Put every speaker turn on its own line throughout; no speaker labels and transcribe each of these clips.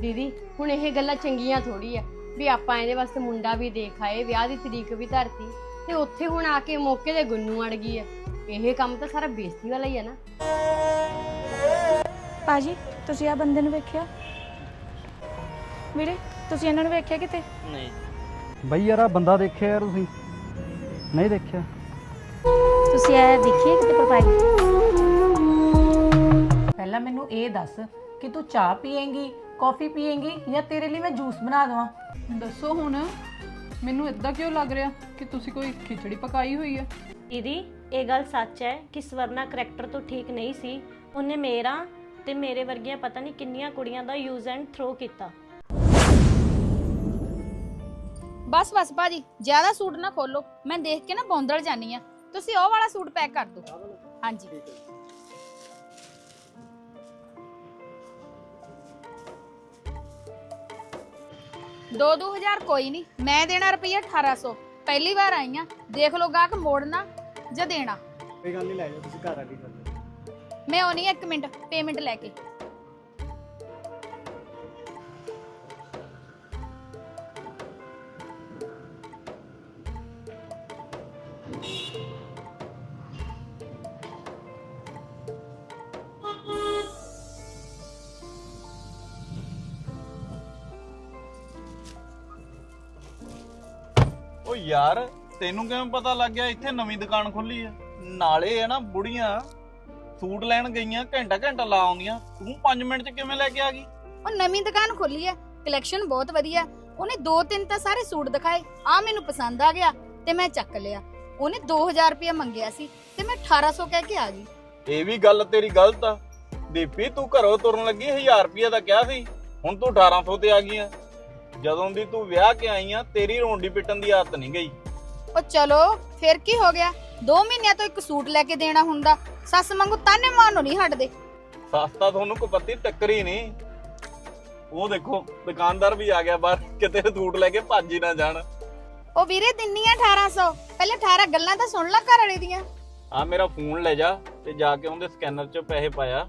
ਦੀਦੀ ਹੁਣ ਇਹ ਗੱਲਾਂ ਚੰਗੀਆਂ ਥੋੜੀ ਆ ਵੀ ਆਪਾਂ ਇਹਦੇ ਵਾਸਤੇ ਮੁੰਡਾ ਵੀ ਦੇਖ ਆਏ ਵਿਆਹ ਦੀ ਤਰੀਕ ਵੀ ਧਰਤੀ ਤੇ ਉੱਥੇ ਹੁਣ ਆ ਕੇ ਮੌਕੇ ਦੇ ਗੁੰਨੂ ਅੜ ਗਈ ਆ। ਇਹ ਕੰਮ ਤਾਂ ਸਾਰਾ ਬੇਇੱਜ਼ਤੀ ਵਾਲਾ ਹੀ ਆ ਨਾ।
ਪਾਜੀ ਤੁਸੀਂ ਆ ਬੰਦੇ ਨੂੰ ਵੇਖਿਆ? ਵੀਰੇ ਤੁਸੀਂ ਇਹਨਾਂ ਨੂੰ ਵੇਖਿਆ ਕਿਤੇ?
ਨਹੀਂ।
ਬਈ ਯਾਰ ਆ ਬੰਦਾ ਦੇਖਿਆ ਯਾਰ ਤੁਸੀਂ? ਨਹੀਂ ਦੇਖਿਆ?
ਤੁਸੀਂ ਇਹ ਦੇਖੀਏ ਕਿਤੇ ਪ੍ਰੋਫਾਈਲ
ਪਹਿਲਾਂ ਮੈਨੂੰ ਇਹ ਦੱਸ ਕਿ ਤੂੰ ਚਾਹ ਪੀਏਂਗੀ? ਕੌਫੀ ਪੀਏਂਗੀ ਜਾਂ ਤੇਰੇ ਲਈ ਮੈਂ ਜੂਸ ਬਣਾ ਦੇਵਾਂ?
ਦੱਸੋ ਹੁਣ ਮੈਨੂੰ ਇਦਾਂ ਕਿਉਂ ਲੱਗ ਰਿਹਾ ਕਿ ਤੁਸੀਂ ਕੋਈ ਖਿਚੜੀ ਪਕਾਈ ਹੋਈ ਹੈ?
ਦੀਦੀ ਇਹ ਗੱਲ ਸੱਚ ਹੈ ਕਿ ਸਵਰਨਾ ਕਰੈਕਟਰ ਤੋਂ ਠੀਕ ਨਹੀਂ ਸੀ। ਉਹਨੇ ਮੇਰਾ ਤੇ ਮੇਰੇ ਵਰਗੀਆਂ ਪਤਾ ਨਹੀਂ ਕਿੰਨੀਆਂ ਕੁੜੀਆਂ ਦਾ ਯੂਜ਼ ਐਂਡ ਥਰੋ ਕੀਤਾ।
ਬਸ ਬਸ ਭਾਜੀ ਜ਼ਿਆਦਾ ਸੂਟ ਨਾ ਖੋਲੋ। ਮੈਂ ਦੇਖ ਕੇ ਨਾ ਬੌਂਦਲ ਜਾਨੀ ਆ ਤੁਸੀਂ ਉਹ ਵਾਲਾ ਸੂਟ ਪੈਕ ਕਰ ਦਿਓ। ਹਾਂਜੀ। ਦੋ ਦੋ ਹਜ਼ਾਰ ਕੋਈ ਨਹੀਂ। ਮੈਂ ਦੇਣਾ ਰੁਪਈਆ 1800 ਪਹਿਲੀ ਵਾਰ ਆਈ ਆ। ਦੇਖ ਲਓ ਗਾਹਕ ਮੋੜਨਾ ਜਾਂ ਦੇਣਾ।
ਕੋਈ ਗੱਲ ਨਹੀਂ ਲੈ ਜਾਓ ਤੁਸੀਂ ਘਰ ਆ ਕੇ ਕਰ
ਮੈਂ ਆਉਣੀ ਆ ਇੱਕ ਮਿੰਟ ਪੇਮੈਂਟ ਲੈ ਕੇ।
ਯਾਰ ਤੈਨੂੰ ਕਿਵੇਂ ਪਤਾ ਲੱਗ ਗਿਆ ਇੱਥੇ ਨਵੀਂ ਦੁਕਾਨ ਖੁੱਲੀ ਆ? ਨਾਲੇ ਆ ਨਾ ਬੁੜੀਆਂ ਸੂਟ ਲੈਣ ਗਈਆਂ ਘੰਟਾ ਘੰਟਾ ਲਾ ਆਉਂਦੀਆਂ। ਤੂੰ 5 ਮਿੰਟ ਚ ਕਿਵੇਂ ਲੈ ਕੇ ਆ ਗਈ?
ਉਹ ਨਵੀਂ ਦੁਕਾਨ ਖੋਲੀ ਹੈ ਕਲੈਕਸ਼ਨ ਬਹੁਤ ਵਧੀਆ। ਉਹਨੇ ਦੋ ਤਿੰਨ ਤਾਂ ਸਾਰੇ ਸੂਟ ਦਿਖਾਏ ਆ ਮੈਨੂੰ ਪਸੰਦ ਆ ਗਿਆ ਤੇ ਮੈਂ ਚੱਕ ਲਿਆ। ਉਹਨੇ 2000 ਰੁਪਏ ਮੰਗਿਆ ਸੀ ਤੇ ਮੈਂ 1800 ਕਹਿ ਕੇ ਆ ਗਈ।
ਇਹ ਵੀ ਗੱਲ ਤੇਰੀ ਗਲਤ ਆ। ਦੀਪੀ ਤੂੰ ਘਰੋਂ ਤੁਰਨ ਲੱਗੀ 1000 ਰੁਪਏ ਦਾ ਕਿਹਾ ਸੀ। ਹੁਣ ਤੂੰ 1800 ਤੇ ਆ ਗਈ ਆ। ਜਦੋਂ ਦੀ ਤੂੰ ਵਿਆਹ ਕੇ ਆਈ ਆ ਤੇਰੀ ਰੋਂਡੀ ਪਿੱਟਣ ਦੀ ਆਦਤ ਨਹੀਂ ਗਈ।
ਉਹ ਚਲੋ ਫਿਰ ਕੀ ਹੋ ਗਿਆ? 2 ਮਹੀਨਿਆਂ ਤੋਂ ਇੱਕ ਸੂਟ ਲੈ ਕੇ ਦੇਣਾ ਹੁੰਦਾ। ਸੱਸ ਵਾਂਗੂ ਤਾਨੇ ਮਾਰਨੋਂ ਨਹੀਂ ਹਟਦੇ।
ਸਸਤਾ ਤੁਹਾਨੂੰ ਕਪੱਤੀ ਟੱਕਰੀ ਨਹੀਂ। ਉਹ ਦੇਖੋ ਦੁਕਾਨਦਾਰ ਵੀ ਆ ਗਿਆ ਬਾਹਰ ਕਿਤੇ ਸੂਟ ਲੈ ਕੇ ਭੱਜ ਹੀ ਨਾ ਜਾਣ।
ਉਹ ਵੀਰੇ ਦਿੰਨੀ ਆ 1800 ਪਹਿਲੇ 18 ਗੱਲਾਂ ਤਾਂ ਸੁਣ ਲੈ ਘਰ ਵਾਲੇ ਦੀਆਂ।
ਆ ਮੇਰਾ ਫੋਨ ਲੈ ਜਾ ਤੇ ਜਾ ਕੇ ਉਹਦੇ ਸਕੈਨਰ 'ਚ ਪੈਸੇ ਪਾਇਆ।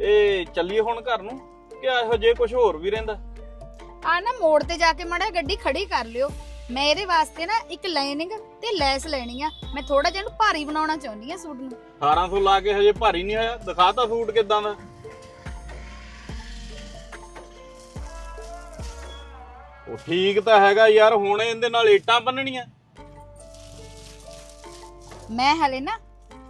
ਇਹ ਚੱਲੀਏ ਹੁਣ ਘਰ ਨੂੰ ਕਿ ਇਹੋ ਜੇ ਕੁਝ ਹੋਰ ਵੀ ਰਹਿੰਦਾ?
ਆ ਨਾ ਮੋੜ ਤੇ ਜਾ ਕੇ ਮੜਾ ਗੱਡੀ ਖੜੀ ਕਰ ਲਿਓ। ਮੈਂ ਇਹਦੇ ਵਾਸਤੇ ਨਾ ਇੱਕ ਲਾਈਨਿੰਗ ਤੇ ਲੈਸ ਲੈਣੀ ਆ। ਮੈਂ ਥੋੜਾ ਜਿਹਾ ਇਹਨੂੰ ਭਾਰੀ ਬਣਾਉਣਾ ਚਾਹੁੰਦੀ ਆ ਸੂਟ ਨੂੰ।
1800 ਲਾ ਕੇ ਹਜੇ ਭਾਰੀ ਨਹੀਂ ਹੋਇਆ ਦਿਖਾਤਾ ਸੂਟ ਕਿਦਾਂ ਦਾ? ਉਹ ਠੀਕ ਤਾਂ ਹੈਗਾ ਯਾਰ ਹੁਣ ਇਹਦੇ ਨਾਲ ਏਟਾਂ ਬੰਨਣੀਆਂ।
ਮੈਂ ਹਲੇ ਨਾ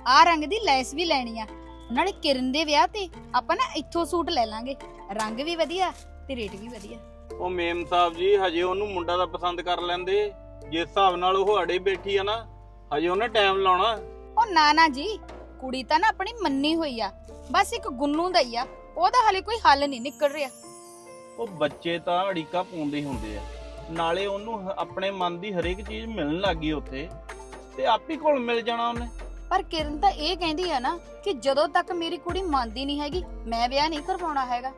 ਆ ਰੰਗ ਦੀ ਲੈਸ ਵੀ ਲੈਣੀ ਆ। ਨਾਲੇ ਕਿਰਨ ਦੇ ਵਿਆਹ ਤੇ ਆਪਾਂ ਨਾ ਇੱਥੋਂ ਸੂਟ ਲੈ ਲਾਂਗੇ। ਰੰਗ ਵੀ ਵਧੀਆ ਤੇ ਰੇਟ ਵੀ ਵਧੀਆ।
ਉਹ ਮੇਮ ਸਾਹਿਬ ਜੀ ਹਜੇ ਉਹਨੂੰ ਮੁੰਡਾ ਦਾ ਪਸੰਦ ਕਰ ਲੈਂਦੇ। ਜਿਸ ਹਿਸਾਬ ਨਾਲ ਉਹ ਅੜੇ ਬੈਠੀ ਆ ਨਾ ਹਜੇ ਉਹਨੇ ਟਾਈਮ ਲਾਉਣਾ।
ਉਹ ਨਾ ਨਾ ਜੀ ਕੁੜੀ ਤਾਂ ਨਾ ਆਪਣੀ ਮੰਨੀ ਹੋਈ ਆ। ਬਸ ਇੱਕ ਗੁੰਨੂ ਦਾ ਹੀ ਆ। ਉਹਦਾ ਹਲੇ ਕੋਈ ਹੱਲ ਨਹੀਂ ਨਿਕਲ ਰਿਹਾ।
ਉਹ ਬੱਚੇ ਤਾਂ ਅੜੀਕਾ ਪਾਉਂਦੇ ਹੀ ਹੁੰਦੇ ਆ। ਨਾਲੇ ਉਹਨੂੰ ਹ- ਆਪਣੇ ਮਨ ਦੀ ਹਰੇਕ ਚੀਜ਼ ਮਿਲਣ ਲੱਗੀ ਉੱਥੇ। ਤੇ ਆਪੇ ਕੋਲ ਮਿਲ ਜਾਣਾ ਉਹਨੇ।
ਪਰ ਕਿਰਨ ਤਾਂ ਇਹ ਕਹਿੰਦੀ ਆ ਨਾ ਕਿ ਜਦੋਂ ਤੱਕ ਮੇਰੀ ਕੁੜੀ ਮੰਨਦੀ ਨਹੀਂ ਹੈਗੀ ਮੈਂ ਵਿਆਹ ਨਹੀਂ ਕਰਵਾਉਣਾ ਹੈਗਾ।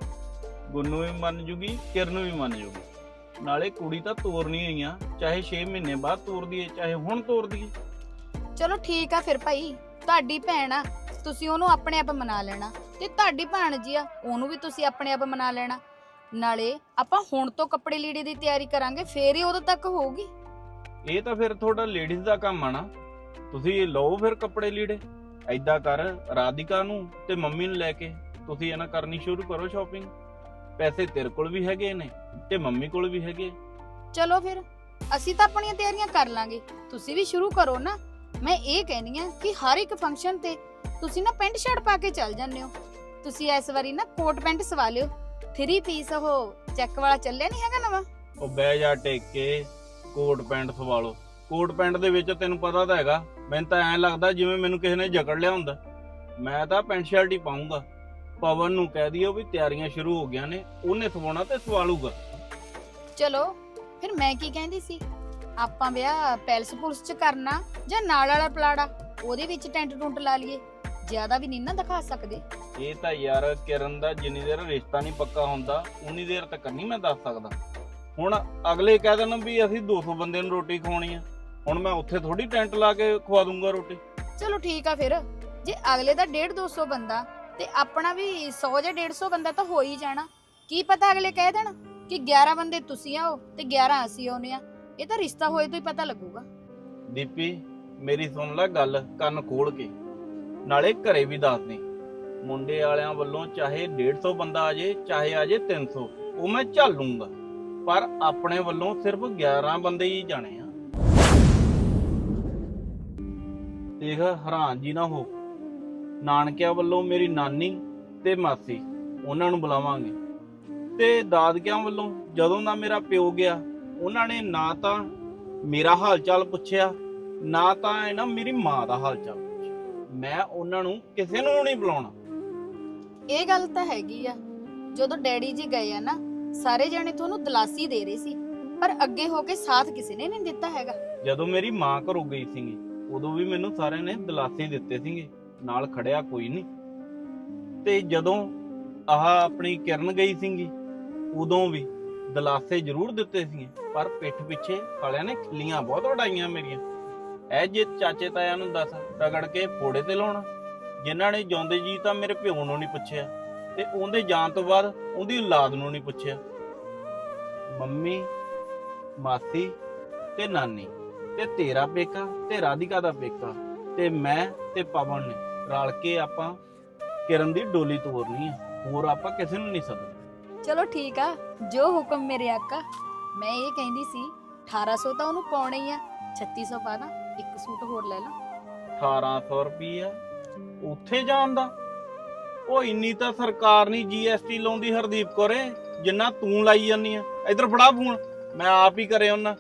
ਗੁੰਨੂ ਵੀ ਮੰਨ ਜੂਗੀ ਕਿਰਨ ਵੀ ਮੰਨ ਜੂਗੀ। ਨਾਲੇ ਕੁੜੀ ਤਾਂ ਤੋਰਨੀ ਹੋਈ ਆ ਚਾਹੇ 6 ਮਹੀਨੇ ਬਾਅਦ ਤੋਰ ਦਈਏ ਚਾਹੇ ਹੁਣ ਤੋਰ ਦਈਏ
ਚਲੋ ਠੀਕ ਆ ਫਿਰ ਭਾਈ ਤੁਹਾਡੀ ਭੈਣ ਆ ਤੁਸੀਂ ਉਹਨੂੰ ਆਪਣੇ ਆਪ ਮਨਾ ਲੈਣਾ। ਤੇ ਤੁਹਾਡੀ ਭੈਣ ਜੀ ਆ ਉਹਨੂੰ ਵੀ ਤੁਸੀਂ ਆਪਣੇ ਆਪ ਮਨਾ ਲੈਣਾ। ਨਾਲੇ ਆਪਾਂ ਹੁਣ ਤੋਂ ਕੱਪੜੇ ਲੀੜੇ ਦੀ ਤਿਆਰੀ ਕਰਾਂਗੇ ਫੇਰ ਹੀ ਉਦੋਂ ਤੱਕ ਹੋਊਗੀ।
ਇਹ ਤਾਂ ਫਿਰ ਤੁਹਾਡਾ ਲੇਡੀਜ਼ ਦਾ ਕੰਮ ਆ ਨਾ। ਤੁਸੀਂ ਲਓ ਫਿਰ ਕੱਪੜੇ ਲੀੜੇ। ਐਦਾਂ ਕਰ ਰਾਧਿਕਾ ਨੂੰ ਤੇ ਮੰਮੀ ਨੂੰ ਲੈ ਕੇ ਤੁਸੀਂ ਇਹਨਾਂ ਕਰਨੀ ਸ਼ੁਰੂ ਕਰੋ ਸ਼ਾਪਿੰਗ ਪੈਸੇ ਤੇਰੇ ਕੋਲ ਵੀ ਹੈਗੇ ਨੇ ਤੇ ਮੰਮੀ ਕੋਲ ਵੀ ਹੈਗੇ।
ਚਲੋ ਫਿਰ ਅਸੀਂ ਤਾਂ ਆਪਣੀਆਂ ਤਿਆਰੀਆਂ ਕਰ ਲਾਂਗੇ। ਤੁਸੀਂ ਵੀ ਸ਼ੁਰੂ ਕਰੋ ਨਾ। ਮੈਂ ਇਹ ਕਹਿਨੀ ਆ ਕਿ ਹਰ ਇੱਕ ਫੰਕਸ਼ਨ ਤੇ ਤੁਸੀਂ ਨਾ ਪੈਂਟ ਸ਼ਰਟ ਪਾ ਕੇ ਚੱਲ ਜਾਂਦੇ ਹੋ। ਤੁਸੀਂ ਇਸ ਵਾਰੀ ਨਾ ਕੋਟ ਪੈਂਟ ਸਵਾ ਲਿਓ। 3 ਪੀਸ ਉਹ ਚੈੱਕ ਵਾਲਾ ਚੱਲਿਆ ਨਹੀਂ ਹੈਗਾ ਨਵਾਂ?
ਉਹ ਬਹਿ ਜਾ ਟੇਕ ਕੇ ਕੋਟ ਪੈਂਟ ਸਵਾ ਲਓ। ਕੋਟ ਪੈਂਟ ਦੇ ਵਿੱਚ ਤੈਨੂੰ ਪਤਾ ਤਾਂ ਹੈਗਾ ਮੈਨੂੰ ਤਾਂ ਐਂ ਲੱਗਦਾ ਜਿਵੇਂ ਮੈਨੂੰ ਕਿਸੇ ਨੇ ਜਕੜ ਲਿਆ ਹੁੰਦਾ। ਮੈਂ ਤਾਂ ਪੈਂਟ ਸ਼ਰਟ ਹੀ ਪਾਉਂਗਾ ਪਵਨ ਨੂੰ ਕਹਿ ਦਿਓ ਵੀ ਤਿਆਰੀਆਂ ਸ਼ੁਰੂ ਹੋ ਗਈਆਂ ਨੇ ਉਹਨੇ ਸਵਾਉਣਾ ਤੇ ਸਵਾ ਲੂਗਾ
ਚਲੋ ਫਿਰ ਮੈਂ ਕੀ ਕਹਿੰਦੀ ਸੀ? ਆਪਾਂ ਵਿਆਹ ਪੈਲਸ ਪੁਲਸ ਚ ਕਰਨਾ ਜਾਂ ਨਾਲ ਵਾਲਾ ਪਲਾੜਾ ਉਹਦੇ ਵਿੱਚ ਟੈਂਟ ਟੁੰਟ ਲਾ ਲਈਏ ਜ਼ਿਆਦਾ ਵੀ ਨਹੀਂ ਨਾ ਦਿਖਾ ਸਕਦੇ।
ਇਹ ਤਾਂ ਯਾਰ ਕਿਰਨ ਦਾ ਜਿੰਨੀ ਦੇਰ ਰਿਸ਼ਤਾ ਨਹੀਂ ਪੱਕਾ ਹੁੰਦਾ ਉਨੀ ਦੇਰ ਤੱਕ ਨਹੀਂ ਮੈਂ ਦੱਸ ਸਕਦਾ। ਹੁਣ ਅਗਲੇ ਕਹਿ ਦੇਣ ਵੀ ਅਸੀਂ 200 ਬੰਦੇ ਨੂੰ ਰੋਟੀ ਖਵਾਉਣੀ ਆ। ਹੁਣ ਮੈਂ ਉੱਥੇ ਥੋੜੀ ਟੈਂਟ ਲਾ ਕੇ ਖਵਾ ਦੂੰਗਾ ਰੋਟੀ।
ਚਲੋ ਠੀਕ ਆ ਫਿਰ। ਜੇ ਅਗਲੇ ਦਾ 1.5 200 ਬੰਦਾ ਤੇ ਆਪਣਾ ਵੀ 100 ਜਾਂ 150 ਬੰਦਾ ਤਾਂ ਹੋ ਹੀ ਜਾਣਾ। ਕੀ ਪਤਾ ਅਗਲੇ ਕਹਿ ਦੇਣ ਕਿ 11 ਬੰਦੇ ਤੁਸੀਂ ਆਓ ਤੇ 11 ਅਸੀਂ ਆਉਨੇ ਆ। ਇਹ ਤਾਂ ਰਿਸ਼ਤਾ ਹੋਏ ਤੋਂ ਹੀ ਪਤਾ ਲੱਗੂਗਾ।
ਦੀਪੀ, ਮੇਰੀ ਸੁਣ ਲੈ ਗੱਲ ਕੰਨ ਖੋਲ ਕੇ। ਨਾਲੇ ਘਰੇ ਵੀ ਦੱਸ ਦੇ ਮੁੰਡੇ ਵਾਲਿਆਂ ਵੱਲੋਂ ਚਾਹੇ 150 ਬੰਦਾ ਆ ਜੇ, ਚਾਹੇ ਆ ਜੇ 300 ਉਹ ਮੈਂ ਝੱਲ ਲੂੰਗਾ। ਪਰ ਆਪਣੇ ਵੱਲੋਂ ਸਿਰਫ 11 ਬੰਦੇ ਹੀ ਜਾਣੇ ਆ। ਦੇਖ, ਹੈਰਾਨ ਜੀ ਨਾ ਹੋ। ਨਾਨਕਿਆਂ ਵੱਲੋਂ ਮੇਰੀ ਨਾਨੀ ਤੇ ਮਾਸੀ ਉਹਨਾਂ ਨੂੰ ਬੁਲਾਵਾਂਗੇ। ਤੇ ਦਾਦਕਿਆਂ ਵੱਲੋਂ ਜਦੋਂ ਦਾ ਮੇਰਾ ਪਿਓ ਗਿਆ ਉਹਨਾਂ ਨੇ ਨਾ ਤਾਂ ਮੇਰਾ ਹਾਲ ਚਾਲ ਪੁੱਛਿਆ ਨਾ ਤਾਂ ਇਹ ਨਾ ਮੇਰੀ ਮਾਂ ਦਾ ਹਾਲ ਚਾਲ ਪੁੱਛਿਆ। ਮੈਂ ਉਹਨਾਂ ਨੂੰ ਕਿਸੇ ਨੂੰ ਨਹੀਂ ਬੁਲਾਉਣਾ।
ਇਹ ਗੱਲ ਤਾਂ ਹੈਗੀ ਆ। ਜਦੋਂ ਡੈਡੀ ਜੀ ਗਏ ਆ ਨਾ ਸਾਰੇ ਜਣੇ ਤੁਹਾਨੂੰ ਦਲਾਸੀ ਦੇ ਰਹੇ ਸੀ ਪਰ ਅੱਗੇ ਹੋ ਕੇ ਸਾਥ ਕਿਸੇ ਨੇ ਨਹੀਂ ਦਿੱਤਾ ਹੈਗਾ।
ਜਦੋਂ ਮੇਰੀ ਮਾਂ ਘਰੋਂ ਗਈ ਸੀਗੀ ਉਦੋਂ ਵੀ ਮੈਨੂੰ ਸਾਰਿਆਂ ਨੇ ਦਿਲਾਸੇ ਦਿੱਤੇ ਸੀਗੇ। ਨਾਲ ਖੜਿਆ ਕੋਈ ਨਹੀਂ। ਤੇ ਜਦੋਂ ਆਹ ਆਪਣੀ ਕਿਰਨ ਗਈ ਸੀਗੀ, ਉਦੋਂ ਵੀ ਦਲਾਸੇ ਜ਼ਰੂਰ ਦਿੱਤੇ ਸੀ ਪਰ ਪਿੱਠ ਪਿੱਛੇ ਸਾਲਿਆਂ ਨੇ ਖਿੱਲੀਆਂ ਬਹੁਤ ਉਡਾਈਆਂ ਮੇਰੀਆਂ। ਐ ਜੇ ਚਾਚੇ ਤਾਇਆਂ ਨੂੰ ਦੱਸ ਰਗੜ ਕੇ ਫੋੜੇ ਤੇ ਲਾਉਣਾ, ਜਿਨ੍ਹਾਂ ਨੇ ਜਿਉਂਦੇ ਜੀ ਤਾਂ ਮੇਰੇ ਪਿਓ ਨੂੰ ਨਹੀਂ ਪੁੱਛਿਆ, ਤੇ ਉਹਦੇ ਜਾਣ ਤੋਂ ਬਾਅਦ ਉਹਦੀ ਔਲਾਦ ਨੂੰ ਨਹੀਂ ਪੁੱਛਿਆ। ਮੰਮੀ, ਮਾਸੀ ਤੇ ਨਾਨੀ, ਤੇ ਤੇਰਾ ਪੇਕਾ ਤੇ ਰਾਧਿਕਾ ਦਾ ਪੇਕਾ, ਤੇ ਮੈਂ ਤੇ ਪਵਨ ਨੇ। ਰਲ ਕੇ ਆਪਾਂ ਕਿਰਨ ਦੀ ਡੋਲੀ ਤੋਰਨੀ ਆ। ਹੋਰ ਆਪਾਂ ਕਿਸੇ ਨੂੰ ਨਹੀਂ ਸੱਦਣਾ।
ਚਲੋ ਠੀਕ ਆ ਜੋ ਹੁਕਮ ਮੇਰੇ ਆਕਾ ਮੈਂ ਇਹ ਕਹਿੰਦੀ ਸੀ 1800 ਤਾਂ ਉਹਨੂੰ ਪਾਉਣਾ ਹੀ ਆ। 3600 ਪਾ ਦਾਂ ਇੱਕ ਸੂਟ ਹੋਰ ਲੈ ਲਾਂ।
1800 ਰੁਪਈਆ ਉੱਥੇ ਜਾਣ ਦਾ? ਉਹ ਇੰਨੀ ਤਾਂ ਸਰਕਾਰ ਨਹੀਂ ਜੀਐਸਟੀ ਲਾਉਂਦੀ ਹਰਦੀਪ ਕੋਰੇ ਜਿੰਨਾ ਤੂੰ ਲਾਈ ਜਾਂਦੀ ਆ। ਇਧਰ ਫੜਾ ਫੋਨ ਮੈਂ ਆਪ ਹੀ ਕਰੇ ਉਹਨਾਂ।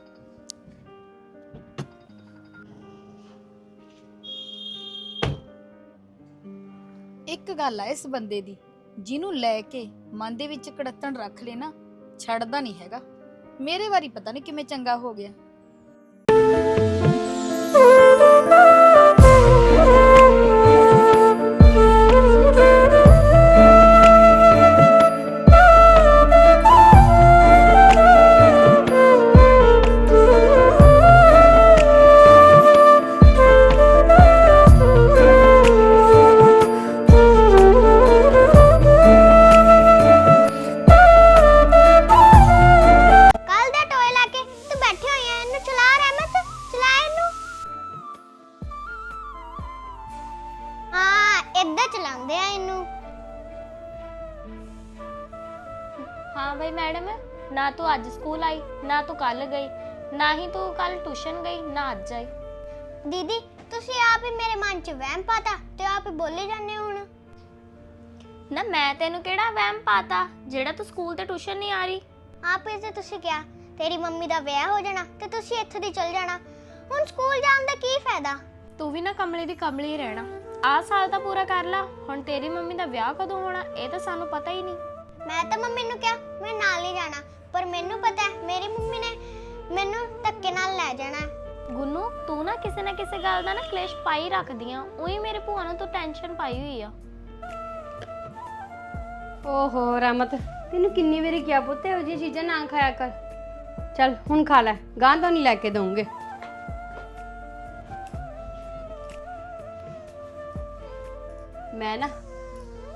ਗੱਲ ਆ ਇਸ ਬੰਦੇ ਦੀ। ਜਿਹਨੂੰ ਲੈ ਕੇ ਮਨ ਦੇ ਵਿੱਚ ਕੜੱਤਣ ਰੱਖ ਲੈ ਨਾ, ਛੱਡਦਾ ਨਹੀਂ ਹੈਗਾ। ਮੇਰੇ ਵਾਰੀ ਪਤਾ ਨਹੀਂ ਕਿਵੇਂ ਚੰਗਾ ਹੋ ਗਿਆ।
ਕੱਲ ਗਈ ਨਾ ਹੀ ਤੂੰ ਕੱਲ ਟਿਊਸ਼ਨ ਗਈ ਨਾ ਅੱਜ ਆਈ।
ਦੀਦੀ ਤੁਸੀਂ ਆਪ ਹੀ ਮੇਰੇ ਮਨ 'ਚ ਵਹਿਮ ਪਾਤਾ ਤੇ ਆਪ ਹੀ ਬੋਲੇ ਜਾਂਦੇ ਹੋ ਹੁਣ।
ਨਾ ਮੈਂ ਤੈਨੂੰ ਕਿਹੜਾ ਵਹਿਮ ਪਾਤਾ ਜਿਹੜਾ ਤੂੰ ਸਕੂਲ ਤੇ ਟਿਊਸ਼ਨ ਨਹੀਂ ਆ ਰਹੀ?
ਆਪ ਹੀ ਤੇ ਤੁਸੀਂ ਕਿਹਾ ਤੇਰੀ ਮੰਮੀ ਦਾ ਵਿਆਹ ਹੋ ਜਾਣਾ ਤੇ ਤੁਸੀਂ ਇੱਥੇ ਦੀ ਚਲ ਜਾਣਾ। ਹੁਣ ਸਕੂਲ ਜਾਣ ਦਾ ਕੀ ਫਾਇਦਾ?
ਤੂੰ ਵੀ ਨਾ ਕਮਲੇ ਦੀ ਕਮਲੀ ਰਹਿਣਾ। ਆਹ ਸਾਲ ਤਾਂ ਪੂਰਾ ਕਰ ਲਾ ਹੁਣ ਤੇਰੀ ਮੰਮੀ ਦਾ ਵਿਆਹ ਕਦੋਂ ਹੋਣਾ ਇਹ ਤਾਂ ਸਾਨੂੰ ਪਤਾ ਹੀ ਨਹੀਂ।
ਮੈਂ ਤਾਂ ਮੰਮੀ ਨੂੰ ਕਿਹਾ ਮੈਂ ਨਾਲ ਨਹੀਂ ਜਾਣਾ। ਪਰ ਮੈਨੂੰ ਪਤਾ ਹੈ ਮੇਰੀ ਮੰਮੀ ਨੇ ਮੈਨੂੰ ਧੱਕੇ ਨਾਲ ਲੈ ਜਾਣਾ। ਹੈ।
ਗੁੰਨੂ ਤੂੰ ਨਾ ਕਿਸੇ ਨਾ ਕਿਸੇ ਗੱਲ ਦਾ ਨਾ ਕਲੇਸ਼ ਪਾਈ ਰੱਖਦੀ ਆ। ਉਹੀ ਮੇਰੇ ਭੂਆ ਨੂੰ ਤੂੰ ਟੈਨਸ਼ਨ ਪਾਈ ਹੋਈ ਆ।
ਓਹੋ ਰਹਿਮਤ ਤੈਨੂੰ ਕਿੰਨੀ ਵਾਰੀ ਕਿਹਾ ਪੁੱਤ ਇਹੋ ਜਿਹੀਆਂ ਚੀਜ਼ਾਂ ਨਾ ਖਾਇਆ ਕਰ। ਚੱਲ ਹੁਣ ਖਾ ਲੈ ਗਾਂ ਤੋਂ ਨਹੀਂ ਲੈ ਕੇ ਦਊਂਗੇ। ਮੈਂ ਨਾ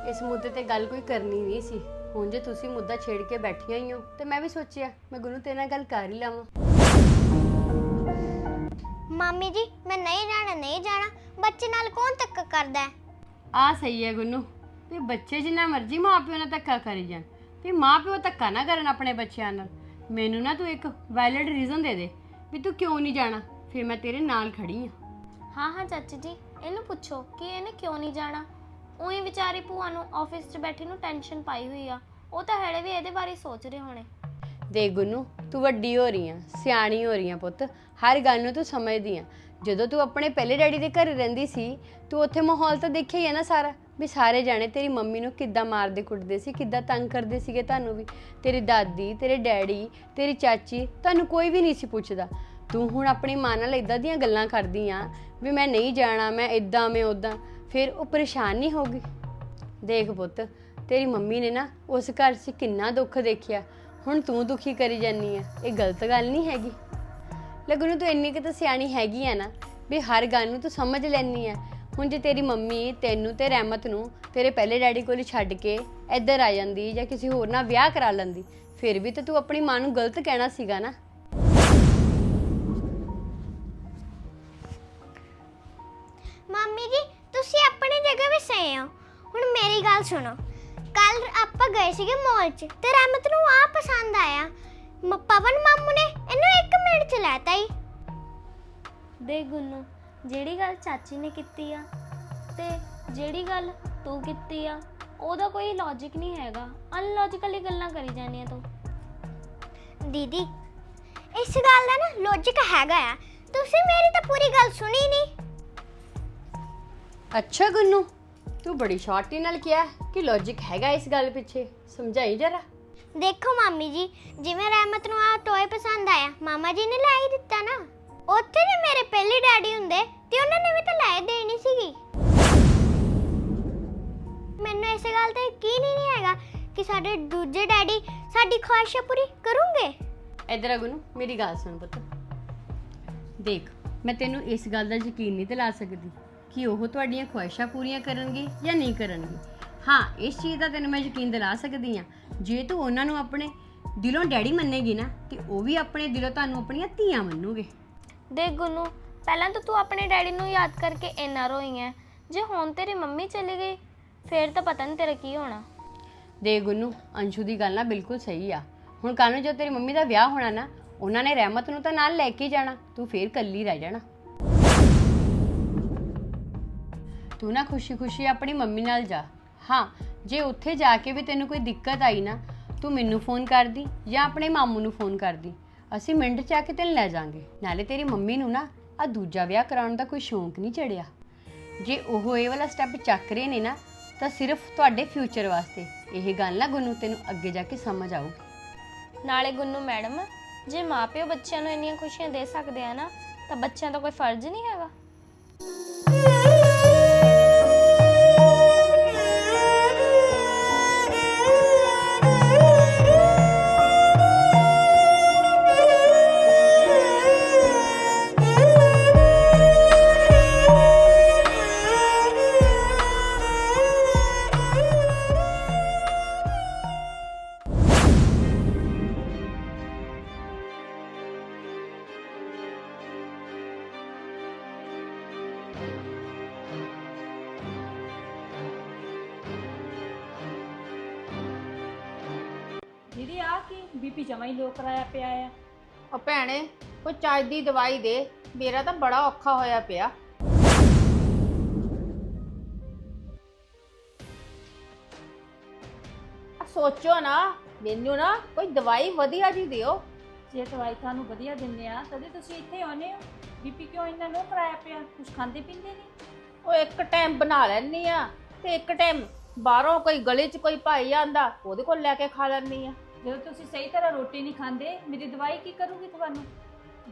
ਇਸ ਮੁੱਦੇ ਤੇ ਗੱਲ ਕੋਈ ਕਰਨੀ ਨਹੀਂ ਸੀ। ਹੁਣ ਜੇ ਤੁਸੀਂ ਮੁੱਦਾ ਛੇੜ ਕੇ ਬੈਠੀਆਂ ਹੀ ਹੋ ਤੇ ਮੈਂ ਵੀ ਸੋਚਿਆ ਮੈਂ ਗੁਰੂ ਤੇਰੇ ਨਾਲ ਗੱਲ ਕਰ ਹੀ ਲਵਾਂ।
ਮਾਮੀ ਜੀ ਮੈਂ ਨਹੀਂ ਜਾਣਾ ਨਹੀਂ ਜਾਣਾ। ਬੱਚੇ ਨਾਲ ਕੌਣ ਧੱਕਾ ਕਰਦਾ ਹੈ?
ਆ ਸਹੀ ਹੈ ਗੁੰਨੂ ਵੀ ਬੱਚੇ ਜਿੰਨਾ ਮਰਜ਼ੀ ਮਾਪਿਓ ਨਾਲ ਧੱਕਾ ਕਰੀ ਜਾਣ ਵੀ ਮਾਪਿਓ ਧੱਕਾ ਨਾ ਕਰਨ ਆਪਣੇ ਬੱਚਿਆਂ ਨਾਲ। ਮੈਨੂੰ ਨਾ ਤੂੰ ਇੱਕ ਵੈਲਿਡ ਰੀਜ਼ਨ ਦੇ ਦੇ ਵੀ ਤੂੰ ਕਿਉਂ ਨਹੀਂ ਜਾਣਾ? ਫਿਰ ਮੈਂ ਤੇਰੇ ਨਾਲ ਖੜੀ ਆ
ਹਾਂ ਹਾਂ ਚਾਚੀ ਜੀ ਇਹਨੂੰ ਪੁੱਛੋ ਕਿ ਇਹਨੇ ਕਿਉਂ ਨਹੀਂ ਜਾਣਾ? ਉਹੀ ਵਿਚਾਰੀ ਭੂਆ ਨੂੰ ਆਫਿਸ 'ਚ ਬੈਠੀ ਨੂੰ ਟੈਨਸ਼ਨ ਪਾਈ ਹੋਈ ਆ। ਉਹ ਤਾਂ ਹਲੇ ਵੀ ਇਹਦੇ ਬਾਰੇ ਸੋਚ ਰਹੇ ਹੋਣੇ।
ਦੇਖ ਗੁੰਨੂ, ਤੂੰ ਵੱਡੀ ਹੋ ਰਹੀ ਆ, ਸਿਆਣੀ ਹੋ ਰਹੀ ਆ ਪੁੱਤ। ਹਰ ਗੱਲ ਨੂੰ ਤੂੰ ਸਮਝਦੀ ਆ। ਜਦੋਂ ਤੂੰ ਆਪਣੇ ਪਹਿਲੇ ਡੈਡੀ ਦੇ ਘਰ ਰਹਿੰਦੀ ਸੀ, ਤੂੰ ਉੱਥੇ ਮਾਹੌਲ ਤਾਂ ਦੇਖਿਆ ਹੀ ਆ ਨਾ ਸਾਰਾ। ਵੀ ਸਾਰੇ ਜਾਣੇ ਤੇਰੀ ਮੰਮੀ ਨੂੰ ਕਿੱਦਾਂ ਮਾਰਦੇ ਕੁੱਟਦੇ ਸੀ, ਕਿੱਦਾਂ ਤੰਗ ਕਰਦੇ ਸੀਗੇ ਤੁਹਾਨੂੰ ਵੀ। ਤੇਰੀ ਦਾਦੀ, ਤੇਰੇ ਡੈਡੀ, ਤੇਰੀ ਚਾਚੀ, ਤੁਹਾਨੂੰ ਕੋਈ ਵੀ ਨਹੀਂ ਸੀ ਪੁੱਛਦਾ। ਤੂੰ ਹੁਣ ਆਪਣੀ ਮਾਂ ਨਾਲ ਇਦਾਂ ਦੀਆਂ ਗੱਲਾਂ ਕਰਦੀ ਆ, ਵੀ ਮੈਂ ਨਹੀਂ ਜਾਣਾ, ਮੈਂ ਇਦਾਂ ਮੈਂ ਉਦਾਂ ਫਿਰ ਉਹ ਪਰੇਸ਼ਾਨ ਨਹੀਂ ਹੋਗੀ ਦੇਖ ਪੁੱਤ, ਤੇਰੀ ਮੰਮੀ ਨੇ ਨਾ ਉਸ ਘਰ 'ਚ ਕਿੰਨਾ ਦੁੱਖ ਦੇਖਿਆ। ਹੁਣ ਤੂੰ ਦੁਖੀ ਕਰੀ ਜਾਨੀ ਆ, ਇਹ ਗਲਤ ਗੱਲ ਨਹੀਂ ਹੈਗੀ। ਲੱਗੂ ਨੂੰ ਤੂੰ ਇੰਨੀ ਕਿ ਤਾਂ ਸਿਆਣੀ ਹੈਗੀ ਆ ਨਾ, ਵੀ ਹਰ ਗੱਲ ਨੂੰ ਤੂੰ ਸਮਝ ਲੈਣੀ ਆ। ਹੁਣ ਜੇ ਤੇਰੀ ਮੰਮੀ ਤੈਨੂੰ ਤੇ ਰਹਿਮਤ ਨੂੰ ਤੇਰੇ ਪਹਿਲੇ ਡੈਡੀ ਕੋਲ ਛੱਡ ਕੇ ਇੱਧਰ ਆ ਜਾਂਦੀ ਜਾਂ ਕਿਸੇ ਹੋਰ ਨਾਲ ਵਿਆਹ ਕਰਾ ਲੈਂਦੀ, ਫਿਰ ਵੀ ਤਾਂ ਤੂੰ ਆਪਣੀ ਮਾਂ ਨੂੰ ਗਲਤ ਕਹਿਣਾ ਸੀਗਾ ਨਾ।
ਸਹੀ ਹੋ। ਹੁਣ ਮੇਰੀ ਗੱਲ ਸੁਣੋ। ਕੱਲ ਆਪਾਂ ਗਏ ਸੀਗੇ ਮਾਲ 'ਚ ਤੇ ਰਹਿਮਤ ਨੂੰ ਆ ਪਸੰਦ ਆਇਆ। ਮ- ਪਵਨ ਮਾਮੂ ਨੇ ਇਹਨੂੰ 1 ਮਿੰਟ ਚ ਲੈਤਾ ਹੀ
ਦੇ ਗੁੰਨੂ ਜਿਹੜੀ ਗੱਲ ਚਾਚੀ ਨੇ ਕੀਤੀ ਆ ਤੇ ਜਿਹੜੀ ਗੱਲ ਤੂੰ ਕੀਤੀ ਆ ਉਹਦਾ ਕੋਈ ਲੌਜੀਕ ਨਹੀਂ ਹੈਗਾ। ਅਨਲੌਜੀਕਲੀ ਗੱਲਾਂ ਕਰੀ ਜਾਂਦੀਆਂ ਤੂੰ।
ਦੀਦੀ ਇਸ ਗੱਲ ਦਾ ਨਾ ਲੌਜੀਕ ਹੈਗਾ ਆ। ਤੁਸੀਂ ਮੇਰੀ ਤਾਂ ਪੂਰੀ ਗੱਲ ਸੁਣੀ ਨਹੀਂ
ਅੱਛਾ ਗੁੰਨੂ ਤੂੰ ਬੜੀ ਸ਼ਾਰਟੀ ਨਾਲ ਕਿਹਾ ਕਿ ਲੌਜੀਕ ਹੈਗਾ ਇਸ ਗੱਲ ਪਿੱਛੇ। ਸਮਝਾਈ ਜਰਾ।
ਦੇਖੋ ਮਾਮੀ ਜੀ ਜਿਵੇਂ ਰਹਿਮਤ ਨੂੰ ਆ ਟੋਏ ਪਸੰਦ ਆਇਆ ਮਾਮਾ ਜੀ ਨੇ ਲੈ ਹੀ ਦਿੱਤਾ ਨਾ। ਉੱਥੇ ਜੇ ਮੇਰੇ ਪਹਿਲੇ ਡੈਡੀ ਹੁੰਦੇ ਤੇ ਉਹਨਾਂ ਨੇ ਵੀ ਤਾਂ ਲੈ ਦੇਣੀ ਸੀਗੀ। ਮੈਨੂੰ ਇਸ ਗੱਲ ਤੇ ਯਕੀਨ ਹੀ ਨਹੀਂ ਹੈਗਾ ਕਿ ਸਾਡੇ ਦੂਜੇ ਡੈਡੀ ਸਾਡੀ ਖੁਆਇਸ਼ਾਂ ਪੂਰੀ ਕਰੂੰਗੇ
ਇਧਰ ਆ ਗੁੰਨੂ ਮੇਰੀ ਗੱਲ ਸੁਣ ਪੁੱਤ। ਦੇਖ ਮੈਂ ਤੈਨੂੰ ਇਸ ਗੱਲ ਦਾ ਯਕੀਨ ਨਹੀਂ ਦਿਲਾ ਸਕਦੀ। ਕਿ ਉਹ ਤੁਹਾਡੀਆਂ ਖੁਆਇਸ਼ਾਂ ਪੂਰੀਆਂ ਕਰਨਗੇ ਜਾਂ ਨਹੀਂ ਕਰਨਗੇ। ਹਾਂ ਇਸ ਚੀਜ਼ ਦਾ ਤੈਨੂੰ ਮੈਂ ਯਕੀਨ ਦਿਲਾ ਸਕਦੀ ਆ ਜੇ ਤੂੰ ਉਹਨਾਂ ਨੂੰ ਆਪਣੇ ਦਿਲੋਂ ਡੈਡੀ ਮੰਨੇਗੀ ਨਾ ਤੇ ਉਹ ਵੀ ਆਪਣੇ ਦਿਲੋਂ ਤੁਹਾਨੂੰ ਆਪਣੀਆਂ ਧੀਆਂ ਮੰਨੂਗੇ।
ਦੇਖ ਗੁੰਨੂ ਪਹਿਲਾਂ ਤਾਂ ਤੂੰ ਆਪਣੇ ਡੈਡੀ ਨੂੰ ਯਾਦ ਕਰਕੇ ਇੰਨਾ ਰੋਈ ਐ। ਜੇ ਹੁਣ ਤੇਰੀ ਮੰਮੀ ਚਲੀ ਗਈ ਫੇਰ ਤਾਂ ਪਤਾ ਨਹੀਂ ਤੇਰਾ ਕੀ ਹੋਣਾ।
ਦੇ ਗੁੰਨੂ ਅੰਸ਼ੂ ਦੀ ਗੱਲ ਨਾ ਬਿਲਕੁਲ ਸਹੀ ਆ। ਹੁਣ ਕੱਲ ਨੂੰ ਜਦੋਂ ਤੇਰੀ ਮੰਮੀ ਦਾ ਵਿਆਹ ਹੋਣਾ ਨਾ ਉਹਨਾਂ ਨੇ ਰਹਿਮਤ ਨੂੰ ਤਾਂ ਨਾਲ ਲੈ ਕੇ ਜਾਣਾ ਤੂੰ ਫੇਰ ਕੱਲੀ ਰਹਿ ਜਾਣਾ। ਤੂੰ ਨਾ ਖੁਸ਼ੀ-ਖੁਸ਼ੀ ਆਪਣੀ ਮੰਮੀ ਨਾਲ ਜਾ। ਹਾਂ, ਜੇ ਉੱਥੇ ਜਾ ਕੇ ਵੀ ਤੈਨੂੰ ਕੋਈ ਦਿੱਕਤ ਆਈ ਨਾ, ਤੂੰ ਮੈਨੂੰ ਫੋਨ ਕਰਦੀ ਜਾਂ ਆਪਣੇ ਮਾਮੂ ਨੂੰ ਫੋਨ ਕਰਦੀ। ਅਸੀਂ ਮਿੰਟ ਚ ਆ ਕੇ ਤੈਨੂੰ ਲੈ ਜਾਾਂਗੇ। ਨਾਲੇ ਤੇਰੀ ਮੰਮੀ ਨੂੰ ਨਾ ਆ ਦੂਜਾ ਵਿਆਹ ਕਰਾਉਣ ਦਾ ਕੋਈ ਸ਼ੌਂਕ ਨਹੀਂ ਚੜਿਆ। ਜੇ ਉਹ ਇਹ ਵਾਲਾ ਸਟੈਪ ਚੱਕ ਰਹੇ ਨੇ ਨਾ, ਤਾਂ ਸਿਰਫ ਤੁਹਾਡੇ ਫਿਊਚਰ ਵਾਸਤੇ। ਇਹ ਗੱਲ ਨਾ ਗੁੰਨੂ ਤੈਨੂੰ ਅੱਗੇ ਜਾ ਕੇ ਸਮਝ ਆਊਗੀ।
ਨਾਲੇ ਗੁੰਨੂ ਮੈਡਮ, ਜੇ ਮਾਪਿਓ ਬੱਚਿਆਂ ਨੂੰ ਇੰਨੀਆਂ ਖੁਸ਼ੀਆਂ ਦੇ ਸਕਦੇ ਆ ਨਾ, ਤਾਂ ਬੱਚਿਆਂ ਦਾ ਕੋਈ ਫਰਜ਼ ਨਹੀਂ ਹੈਗਾ।
ਭੈਣੇ ਕੋਈ ਚੱਜ ਦੀ ਦਵਾਈ ਦੇ। ਮੇਰਾ ਤਾਂ ਬੜਾ ਔਖਾ ਹੋਇਆ ਪਿਆ। ਆ ਸੋਚੋ ਨਾ ਮੈਨੂੰ ਨਾ ਕੋਈ ਦਵਾਈ ਵਧੀਆ ਜੀ ਦਿਓ।
ਜੇ ਦਵਾਈ ਤੁਹਾਨੂੰ ਵਧੀਆ ਦਿੰਦੇ ਆ ਤਦੇ ਤੁਸੀਂ ਇੱਥੇ ਆਉਨੇ ਹੋ। ਬੀਪੀ ਕਿਉਂ ਇੰਨਾ ਲੋ ਕਰਾਇਆ ਪਿਆ? ਕੁਝ ਖਾਂਦੇ ਪੀਂਦੇ ਨਹੀਂ?
ਉਹ ਇੱਕ ਟਾਈਮ ਬਣਾ ਲੈਣੀ ਆ ਤੇ ਇੱਕ ਟਾਈਮ ਬਾਹਰੋਂ ਕੋਈ ਗਲੀ 'ਚ ਕੋਈ ਭਾਈ ਆਂਦਾ ਉਹਦੇ ਕੋਲ ਲੈ ਕੇ ਖਾ ਲੈਣੀ ਆ।
ਜਦੋਂ ਤੁਸੀਂ ਸਹੀ ਤਰ੍ਹਾਂ ਰੋਟੀ ਨਹੀਂ ਖਾਂਦੇ ਮੇਰੀ ਦਵਾਈ ਕੀ ਕਰੂਗੀ ਤੁਹਾਨੂੰ?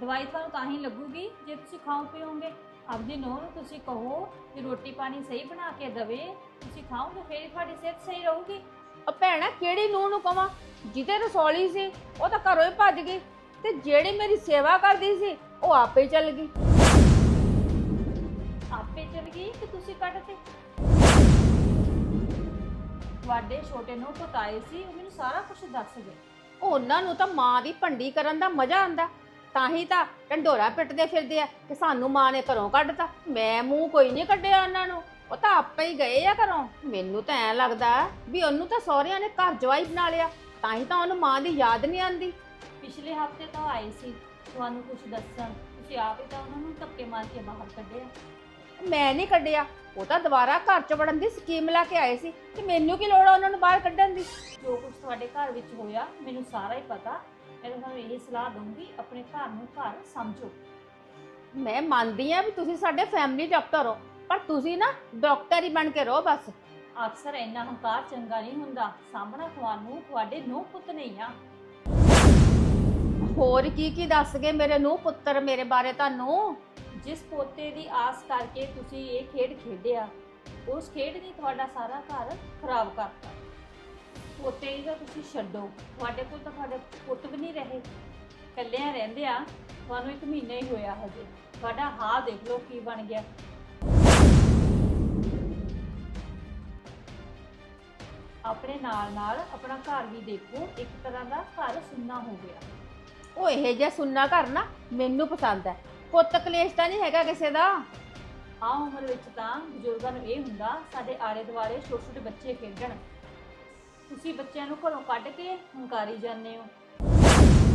ਦਵਾਈ ਤੁਹਾਨੂੰ ਤਾਂ ਹੀ ਲੱਗੂਗੀ ਜੇ ਤੁਸੀਂ ਖਾਓ ਪੀਓਗੇ। ਆਪਦੀ ਨੂੰਹ ਨੂੰ ਤੁਸੀਂ ਕਹੋ ਕਿ ਰੋਟੀ ਪਾਣੀ ਸਹੀ ਬਣਾ ਕੇ ਦਵੇ ਤੁਸੀਂ ਖਾਓਗੇ ਫਿਰ ਹੀ ਤੁਹਾਡੀ ਸਿਹਤ ਸਹੀ ਰਹੂਗੀ।
ਉਹ ਭੈਣਾ ਕਿਹੜੀ ਨੂੰਹ ਨੂੰ ਕਵਾਂ? ਜਿਹਦੇ ਰਸੌਲੀ ਸੀ ਉਹ ਤਾਂ ਘਰੋਂ ਹੀ ਭੱਜ ਗਈ। ਤੇ ਜਿਹੜੀ ਮੇਰੀ ਸੇਵਾ ਕਰਦੀ ਸੀ ਉਹ ਆਪੇ ਚੱਲ ਗਈ।
ਆਪੇ ਚਲ ਗਈ ਕਿ ਤੁਸੀਂ ਕੱਢਤੇ? ਤੁਹਾਡੇ ਛੋਟੇ ਨੂੰ ਪਤਾਏ ਸੀ ਉਹ ਮੈਨੂੰ ਸਾਰਾ ਕੁਝ ਦੱਸ ਗਏ।
ਉਹਨਾਂ ਨੂੰ ਤਾਂ ਮਾਂ ਦੀ ਭੰਡੀ ਕਰਨ ਦਾ ਮਜ਼ਾ ਆਂਦਾ ਤਾਂ ਹੀ ਤਾਂ ਢੰਡੋਰਾ ਪਿੱਟਦੇ ਫਿਰਦੇ ਆ ਕਿ ਸਾਨੂੰ ਮਾਂ ਨੇ ਘਰੋਂ ਕੱਢਤਾ। ਮੈਂ ਮੂੰਹ ਕੋਈ ਨਹੀਂ ਕੱਢਿਆ ਉਹਨਾਂ ਨੂੰ। ਉਹ ਤਾਂ ਆਪੇ ਹੀ ਗਏ ਆ ਘਰੋਂ। ਮੈਨੂੰ ਤਾਂ ਐ ਲੱਗਦਾ ਵੀ ਉਹਨੂੰ ਤਾਂ ਸਹੁਰਿਆਂ ਨੇ ਘਰ ਜਵਾਈ ਬਣਾ ਲਿਆ। ਤਾਂ ਹੀ ਤਾਂ ਉਹਨੂੰ ਮਾਂ ਦੀ ਯਾਦ ਨਹੀਂ ਆਂਦੀ
ਪਿਛਲੇ ਹਫ਼ਤੇ ਤਾਂ ਆਏ ਸੀ। ਤੁਹਾਨੂੰ ਕੁਝ ਦੱਸਣ ਤੁਸੀਂ ਆਪ ਹੀ ਤਾਂ ਉਹਨਾਂ ਨੂੰ ਧੱਕੇ ਮਾਰ ਕੇ ਬਾਹਰ ਕੱਢਿਆ।
ਮੈਂ ਨਹੀਂ ਕੱਢਿਆ। ਉਹ ਤਾਂ ਦੁਬਾਰਾ ਘਰ ਚ ਵੜਨ ਦੀ ਸਕੀਮ ਲਾ ਕੇ ਆਏ ਸੀ ਤੇ ਮੈਨੂੰ ਕੀ ਲੋੜ ਆ ਉਹਨਾਂ ਨੂੰ ਬਾਹਰ ਕੱਢਣ ਦੀ?
ਜੋ ਕੁਝ ਤੁਹਾਡੇ ਘਰ ਵਿੱਚ ਹੋਇਆ ਮੈਨੂੰ ਸਾਰਾ ਹੀ ਪਤਾ। ਮੈਂ ਤੁਹਾਨੂੰ ਇਹ ਸਲਾਹ ਦਊਂਗੀ ਆਪਣੇ ਘਰ ਨੂੰ ਘਰ ਸਮਝੋ।
ਮੈਂ ਮੰਨਦੀ ਆ ਵੀ ਤੁਸੀਂ ਸਾਡੇ ਫੈਮਿਲੀ ਡਾਕਟਰ ਹੋ ਪਰ ਤੁਸੀਂ ਨਾ ਡਾਕਟਰ ਹੀ ਬਣ ਕੇ ਰਹੋ ਬਸ।
ਅਕਸਰ ਇੰਨਾ ਹੰਕਾਰ ਚੰਗਾ ਨਹੀਂ ਹੁੰਦਾ। ਸਾਹਮਣਾ ਤੁਹਾਨੂੰ ਤੁਹਾਡੇ ਨੂੰ ਪੁੱਤ ਨਹੀਂ ਆ।
ਹੋਰ ਕੀ ਕੀ ਦੱਸ ਗਏ ਮੇਰੇ ਨੂੰ ਪੁੱਤਰ ਮੇਰੇ ਬਾਰੇ ਤੁਹਾਨੂੰ?
ਜਿਸ ਪੋਤੇ ਦੀ ਆਸ ਕਰਕੇ ਤੁਸੀਂ ਇਹ ਖੇਡ ਖੇਡਿਆ, ਉਸ ਖੇਡ ਨੇ ਤੁਹਾਡਾ ਸਾਰਾ ਘਰ ਖਰਾਬ ਕਰਤਾ। ਪੋਤੇ ਦਾ ਤੁਸੀਂ ਛੱਡੋ। ਤੁਹਾਡੇ ਕੋਲ ਤਾਂ ਤੁਹਾਡੇ ਪੁੱਤ ਵੀ ਨਹੀਂ ਰਹੇ। ਕੱਲਿਆਂ ਰਹਿੰਦੇ ਆ, ਤੁਹਾਨੂੰ ਇੱਕ ਮਹੀਨਾ ਹੀ ਹੋਇਆ ਹਜੇ। ਤੁਹਾਡਾ ਹਾਲ ਦੇਖ ਲਓ ਕੀ ਬਣ ਗਿਆ। ਆਪਣੇ ਨਾਲ ਨਾਲ ਆਪਣਾ ਘਰ ਵੀ ਦੇਖੋ, ਇੱਕ ਤਰ੍ਹਾਂ ਦਾ ਘਰ ਸੁੰਨਾ ਹੋ ਗਿਆ।
ਉਹ ਇਹ ਜਿਹਾ ਸੁੰਨਾ ਘਰ ਨਾ ਮੈਨੂੰ ਪਸੰਦ ਹੈ। ਪੁੱਤ ਕਲੇਸ਼ ਤਾਂ ਨਹੀਂ ਹੈਗਾ ਕਿਸੇ ਦਾ?
ਆ ਉਮਰ ਵਿੱਚ ਤਾਂ ਬਜ਼ੁਰਗਾਂ ਨੂੰ ਇਹ ਹੁੰਦਾ ਸਾਡੇ ਆਲੇ ਦੁਆਲੇ ਛੋਟੇ ਛੋਟੇ ਬੱਚੇ ਖੇਡਣ। ਤੁਸੀਂ ਬੱਚਿਆਂ ਨੂੰ ਘਰੋਂ ਕੱਢ ਕੇ ਹੰਕਾਰੀ ਜਾਂਦੇ ਹੋ।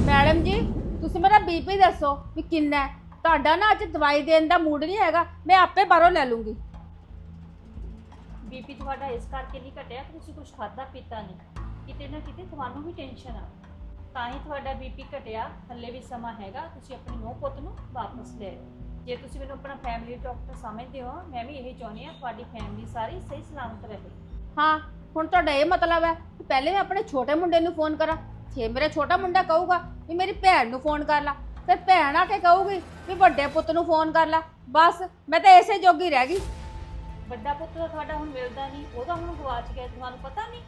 ਮੈਡਮ ਜੀ ਤੁਸੀਂ ਮੇਰਾ ਬੀਪੀ ਦੱਸੋ ਵੀ ਕਿੰਨਾ ਹੈ। ਤੁਹਾਡਾ ਨਾ ਅੱਜ ਦਵਾਈ ਦੇਣ ਦਾ ਮੂਡ ਨਹੀਂ ਹੈਗਾ ਮੈਂ ਆਪੇ ਬਾਹਰੋਂ ਲੈ ਲੂੰਗੀ।
ਬੀਪੀ ਤੁਹਾਡਾ ਇਸ ਕਰਕੇ ਨਹੀਂ ਘਟਿਆ ਕਿ ਤੁਸੀਂ ਕੁਝ ਖਾਦਾ ਪੀਤਾ ਨਹੀਂ। ਕਿਤੇ ਨਾ ਕਿਤੇ ਤੁਹਾਨੂੰ ਵੀ ਟੈਨਸ਼ਨ ਆ। ਤਾਂ ਹੀ ਤੁਹਾਡਾ ਬੀਪੀ ਘਟਿਆ ਹੱਲੇ ਵੀ ਸਮਾਂ ਹੈਗਾ ਤੁਸੀਂ ਆਪਣੇ ਨੂੰਹ ਪੁੱਤ ਨੂੰ ਵਾਪਸ ਲੈ ਆਓ। ਜੇ ਤੁਸੀਂ ਮੈਨੂੰ ਆਪਣਾ ਫੈਮਿਲੀ ਡਾਕਟਰ ਸਮਝਦੇ ਹੋ ਮੈਂ ਵੀ ਇਹੀ ਚਾਹੁੰਦੀ ਹਾਂ ਤੁਹਾਡੀ ਫੈਮਿਲੀ ਸਾਰੀ ਸਹੀ ਸਲਾਮਤ ਰਹੇ।
ਹਾਂ ਹੁਣ ਤੁਹਾਡਾ ਇਹ ਮਤਲਬ ਹੈ ਕਿ ਪਹਿਲੇ ਮੈਂ ਆਪਣੇ ਛੋਟੇ ਮੁੰਡੇ ਨੂੰ ਫੋਨ ਕਰਾਂ ਜੇ ਮੇਰਾ ਛੋਟਾ ਮੁੰਡਾ ਕਹੂਗਾ ਵੀ ਮੇਰੀ ਭੈਣ ਨੂੰ ਫੋਨ ਕਰ ਲਾ ਫਿਰ ਭੈਣ ਆ ਕੇ ਕਹੂਗੀ ਵੀ ਵੱਡੇ ਪੁੱਤ ਨੂੰ ਫੋਨ ਕਰ ਲਾ ਬਸ ਮੈਂ ਤਾਂ ਇਸੇ ਜੋਗੀ ਰਹਿ ਗਈ।
ਵੱਡਾ ਪੁੱਤ ਤਾਂ ਤੁਹਾਡਾ ਹੁਣ ਮਿਲਦਾ ਨਹੀਂ ਉਹਦਾ ਹੁਣ ਗਵਾਚ ਗਿਆ ਤੁਹਾਨੂੰ ਪਤਾ ਨਹੀਂ।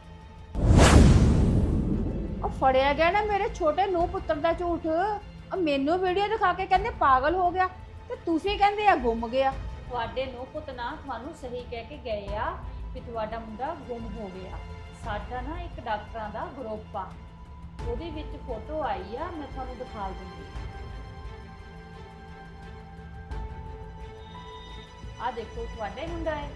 ਉਹ ਫੜਿਆ ਗਿਆ ਨਾ ਮੇਰੇ ਛੋਟੇ ਨੂੰ ਪੁੱਤਰ ਦਾ ਝੂਠ। ਉਹ ਮੈਨੂੰ ਵੀਡੀਓ ਦਿਖਾ ਕੇ ਕਹਿੰਦੇ ਪਾਗਲ ਹੋ ਗਿਆ। ਤੇ ਤੁਸੀਂ ਕਹਿੰਦੇ ਆ ਗੁੰਮ ਗਿਆ।
ਤੁਹਾਡੇ ਨੂੰ ਪੁੱਤ ਨਾ ਤੁਹਾਨੂੰ ਸਹੀ ਕਹਿ ਕੇ ਗਏ ਆ ਕਿ ਤੁਹਾਡਾ ਮੁੰਡਾ ਗੁੰਮ ਹੋ ਗਿਆ। ਸਾਡਾ ਨਾ ਇੱਕ ਡਾਕਟਰਾਂ ਦਾ ਗਰੁੱਪ ਆ। ਉਹਦੇ ਵਿੱਚ ਫੋਟੋ ਆਈ ਆ, ਮੈਂ ਤੁਹਾਨੂੰ ਦਿਖਾ ਦੂੰਗੀ ਆ ਦੇਖੋ, ਤੁਹਾਡੇ ਮੁੰਡਾ ਹੈ।